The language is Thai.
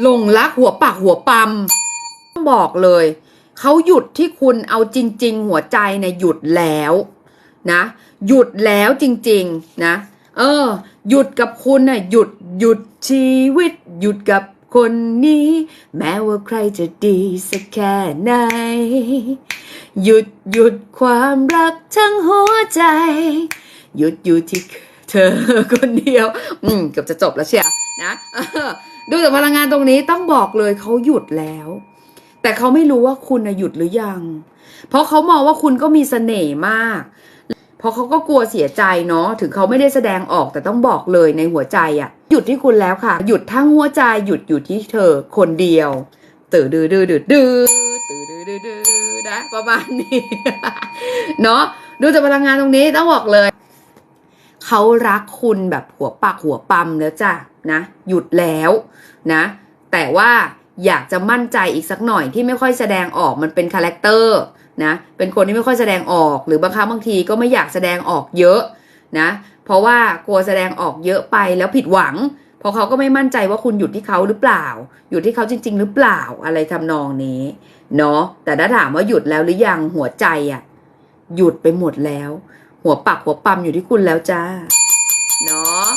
หลงรักหัวปากหัวปั๊มต้องบอกเลย เขาหยุดที่คุณเอาจริง ๆ หัวใจเนี่ยหยุดแล้วนะ หยุดแล้วจริง ๆ นะ เออ หยุดกับคุณน่ะหยุดหยุดชีวิต หยุดกับคนนี้ แม้ว่าใครจะดีสักแค่ไหน หยุดหยุดความรักทั้งหัวใจ หยุดอยู่ที่เธอคนเดียว อืมเกือบจะจบแล้วเชียว นะดูจากพลังงานตรงนี้ต้องบอกเลยเขาหยุดแล้ว แต่เขาไม่รู้ว่าคุณนะหยุดหรือยัง เพราะเขามองว่าคุณก็มีเสน่ห์มากเพราะเขาก็กลัวเสียใจเนาะถึงเขาไม่ได้แสดงออกแต่ต้องบอกเลยในหัวใจอะหยุดที่คุณแล้วค่ะ หยุดทั้งหัวใจหยุดอยู่ที่เธอคนเดียวตื่นดื้อดื้อดื้อดื้อตื่นดื้อดื้อดื้อนะประมาณนี้เนาะดูจากพลังงานตรงนี้ต้องบอกเลย เขารักคุณแบบหัวปากหัวปั๊มแล้วจ้ะนะ หยุดแล้วนะ แต่ว่าอยากจะมั่นใจอีกสักหน่อยที่ไม่ค่อยแสดงออกมันเป็นคาแรคเตอร์นะ เป็นคนที่ไม่ค่อยแสดงออกหรือบางครั้งบางทีก็ไม่อยากแสดงออกเยอะนะ เพราะว่ากลัวแสดงออกเยอะไปแล้วผิดหวัง เพราะเขาก็ไม่มั่นใจว่าคุณหยุดที่เขาหรือเปล่า หยุดที่เขาจริง ๆ หรือเปล่าอะไรทำนองนี้เนาะแต่ถ้าถามว่าหยุดแล้วหรือยังหัวใจอะหยุดไปหมดแล้ว หัวปักหัวปั๊มอยู่ที่คุณแล้วจ้า เนาะ